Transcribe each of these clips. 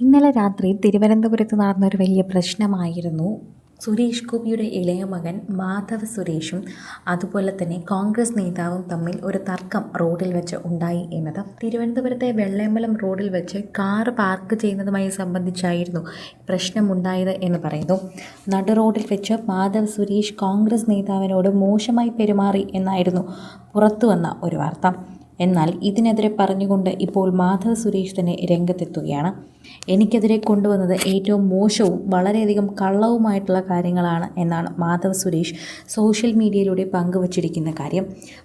ഇന്നലെ രാത്രി തിരുവനന്തപുരത്ത് നടന്ന ഒരു വലിയ പ്രശ്നമായിരുന്നു. സുരേഷ് ഗോപിയുടെ ഇളയ മകൻ മാധവ് സുരേഷും അതുപോലെ തന്നെ കോൺഗ്രസ് നേതാവും തമ്മിൽ ഒരു തർക്കം റോഡിൽ വെച്ച് ഉണ്ടായി എന്നത് തിരുവനന്തപുരത്തെ വെള്ളയമ്പലം റോഡിൽ വെച്ച് കാർ പാർക്ക് ചെയ്യുന്നതുമായി സംബന്ധിച്ചായിരുന്നു പ്രശ്നമുണ്ടായത് എന്ന് പറയുന്നു. നടു റോഡിൽ വെച്ച് മാധവ് സുരേഷ് കോൺഗ്രസ് നേതാവിനോട് മോശമായി പെരുമാറി എന്നായിരുന്നു പുറത്തുവന്ന ഒരു വാർത്ത. എന്നാൽ ഇതിനെതിരെ പറഞ്ഞുകൊണ്ട് ഇപ്പോൾ മാധവ് സുരേഷ് തന്നെ രംഗത്തെത്തുകയാണ്. എനിക്കെതിരെ കൊണ്ടുവന്നത് ഏറ്റവും മോശവും വളരെയധികം കള്ളവുമായിട്ടുള്ള കാര്യങ്ങളാണ് എന്നാണ് മാധവ് സുരേഷ് സോഷ്യൽ മീഡിയയിലൂടെ പങ്കുവച്ചിരിക്കുന്ന കാര്യം.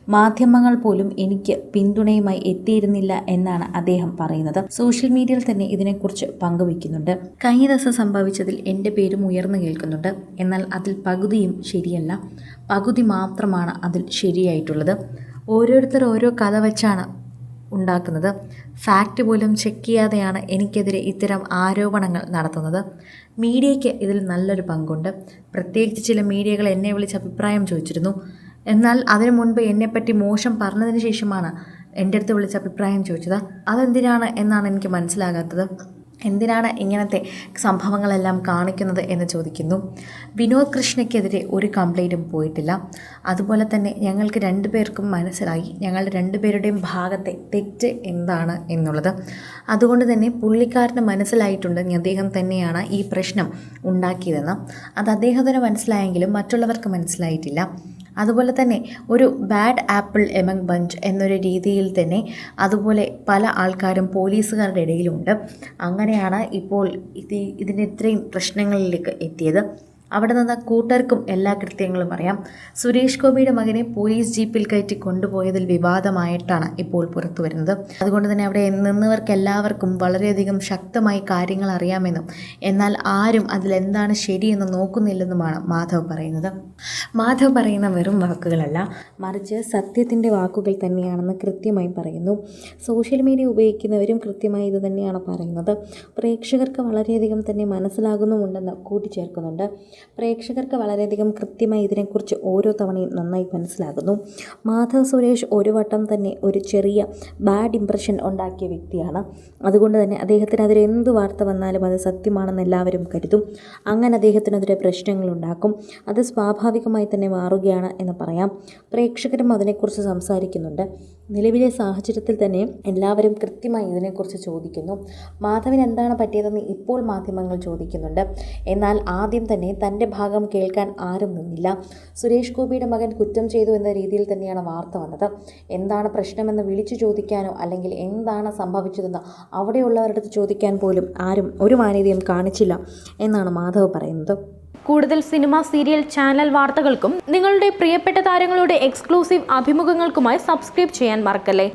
മാധ്യമങ്ങൾ പോലും എനിക്ക് പിന്തുണയുമായി എത്തിയിരുന്നില്ല എന്നാണ് അദ്ദേഹം പറയുന്നത്. സോഷ്യൽ മീഡിയയിൽ തന്നെ ഇതിനെക്കുറിച്ച് പങ്കുവയ്ക്കുന്നുണ്ട്. കഴിഞ്ഞ ദിവസം സംഭവിച്ചതിൽ എന്റെ പേരും ഉയർന്നു കേൾക്കുന്നുണ്ട്. എന്നാൽ അതിൽ പകുതിയും ശരിയല്ല. പകുതി മാത്രമാണ് അതിൽ ശരിയായിട്ടുള്ളത്. ഓരോരുത്തർ ഓരോ കഥ വെച്ചാണ് ഉണ്ടാക്കുന്നത്. ഫാക്റ്റ് പോലും ചെക്ക് ചെയ്യാതെയാണ് എനിക്കെതിരെ ഇത്തരം ആരോപണങ്ങൾ നടത്തുന്നത്. മീഡിയയ്ക്ക് ഇതിൽ നല്ലൊരു പങ്കുണ്ട്. പ്രത്യേകിച്ച് ചില മീഡിയകൾ എന്നെ വിളിച്ച് അഭിപ്രായം ചോദിച്ചിരുന്നു. എന്നാൽ അതിനു മുൻപ് എന്നെപ്പറ്റി മോശം പറഞ്ഞതിന് ശേഷമാണ് എന്റെ അടുത്ത് വിളിച്ച് അഭിപ്രായം ചോദിച്ചത്. അതെന്തിനാണ് എന്നാണ് എനിക്ക് മനസ്സിലാകാത്തത്. എന്തിനാണ് ഇങ്ങനത്തെ സംഭവങ്ങളെല്ലാം കാണിക്കുന്നത് എന്ന് ചോദിക്കുന്നു. വിനോദ് കൃഷ്ണയ്ക്കെതിരെ ഒരു കംപ്ലൈന്റും പോയിട്ടില്ല. അതുപോലെ തന്നെ ഞങ്ങൾക്ക് രണ്ടു പേർക്കും മനസ്സിലായി. ഞങ്ങളുടെ രണ്ടുപേരുടെയും ഭാഗത്തെ തെറ്റ് എന്താണ് എന്നുള്ളത്. അതുകൊണ്ട് തന്നെ പുള്ളിക്കാരന് മനസ്സിലായിട്ടുണ്ട് അദ്ദേഹം തന്നെയാണ് ഈ പ്രശ്നം ഉണ്ടാക്കിയതെന്ന്. അത് അദ്ദേഹത്തിന് മനസ്സിലായെങ്കിലും മറ്റുള്ളവർക്ക് മനസ്സിലായിട്ടില്ല. അതുപോലെ തന്നെ ഒരു ബാഡ് ആപ്പിൾ എമംഗ് ബഞ്ച് എന്നൊരു രീതിയിൽ തന്നെ അതുപോലെ പല ആൾക്കാരും പോലീസുകാരുടെ ഇടയിലുണ്ട്. അങ്ങനെയാണ് ഇപ്പോൾ ഇത് ഇതിന് ഇത്രയും പ്രശ്നങ്ങളിലേക്ക് എത്തിയത്. അവിടെ നിന്ന് കൂട്ടർക്കും എല്ലാ കൃത്യങ്ങളും അറിയാം. സുരേഷ് ഗോപിയുടെ മകനെ പോലീസ് ജീപ്പിൽ കയറ്റി കൊണ്ടുപോയതിൽ വിവാദമായിട്ടാണ് ഇപ്പോൾ പുറത്തു വരുന്നത്. അതുകൊണ്ട് തന്നെ അവിടെ നിന്നവർക്ക് എല്ലാവർക്കും വളരെയധികം ശക്തമായി കാര്യങ്ങൾ അറിയാമെന്നും എന്നാൽ ആരും അതിലെന്താണ് ശരിയെന്ന് നോക്കുന്നില്ലെന്നുമാണ് മാധവ് പറയുന്നത്. മാധവ് പറയുന്ന വെറും വാക്കുകളല്ല മറിച്ച് സത്യത്തിന്റെ വാക്കുകൾ തന്നെയാണെന്ന് കൃത്യമായി പറയുന്നു. സോഷ്യൽ മീഡിയ ഉപയോഗിക്കുന്നവരും കൃത്യമായി ഇത് തന്നെയാണ് പറയുന്നത്. പ്രേക്ഷകർക്ക് വളരെയധികം തന്നെ മനസ്സിലാകുന്നുമുണ്ടെന്ന് കൂട്ടിച്ചേർക്കുന്നുണ്ട്. പ്രേക്ഷകർക്ക് വളരെയധികം കൃത്യമായി ഇതിനെക്കുറിച്ച് ഓരോ തവണയും നന്നായി മനസ്സിലാകുന്നു. മാധവ് സുരേഷ് ഒരു വട്ടം തന്നെ ഒരു ചെറിയ ബാഡ് ഇംപ്രഷൻ ഉണ്ടാക്കിയ വ്യക്തിയാണ്. അതുകൊണ്ട് തന്നെ അദ്ദേഹത്തിന് അതിൽ എന്ത് വാർത്ത വന്നാലും അത് സത്യമാണെന്ന് എല്ലാവരും കരുതും. അങ്ങനെ അദ്ദേഹത്തിനെതിരെ പ്രശ്നങ്ങളുണ്ടാക്കും അത് സ്വാഭാവികമായി തന്നെ മാറുകയാണ് എന്ന് പറയാം. പ്രേക്ഷകരും അതിനെക്കുറിച്ച് സംസാരിക്കുന്നുണ്ട്. നിലവിലെ സാഹചര്യത്തിൽ തന്നെ എല്ലാവരും കൃത്യമായി ഇതിനെക്കുറിച്ച് ചോദിക്കുന്നു. മാധവിന് എന്താണ് പറ്റിയതെന്ന് ഇപ്പോൾ മാധ്യമങ്ങൾ ചോദിക്കുന്നുണ്ട്. എന്നാൽ ആദ്യം തന്നെ തന്റെ ഭാഗം കേൾക്കാൻ ആരും നിന്നില്ല. സുരേഷ് ഗോപിയുടെ മകൻ കുറ്റം ചെയ്തു എന്ന രീതിയിൽ തന്നെയാണ് വാർത്ത വന്നത്. എന്താണ് പ്രശ്നമെന്ന് വിളിച്ചു ചോദിക്കാനോ അല്ലെങ്കിൽ എന്താണ് സംഭവിച്ചതെന്ന് അവിടെയുള്ളവരുടെ അടുത്ത് ചോദിക്കാൻ പോലും ആരും ഒരു മാന്യതയും കാണിച്ചില്ല എന്നാണ് മാധവ് പറയുന്നത്. കൂടുതൽ സിനിമ സീരിയൽ ചാനൽ വാർത്തകൾക്കും നിങ്ങളുടെ പ്രിയപ്പെട്ട താരങ്ങളുടെ എക്സ്ക്ലൂസീവ് അഭിമുഖങ്ങൾക്കുമായി സബ്സ്ക്രൈബ് ചെയ്യാൻ മറക്കല്ലേ?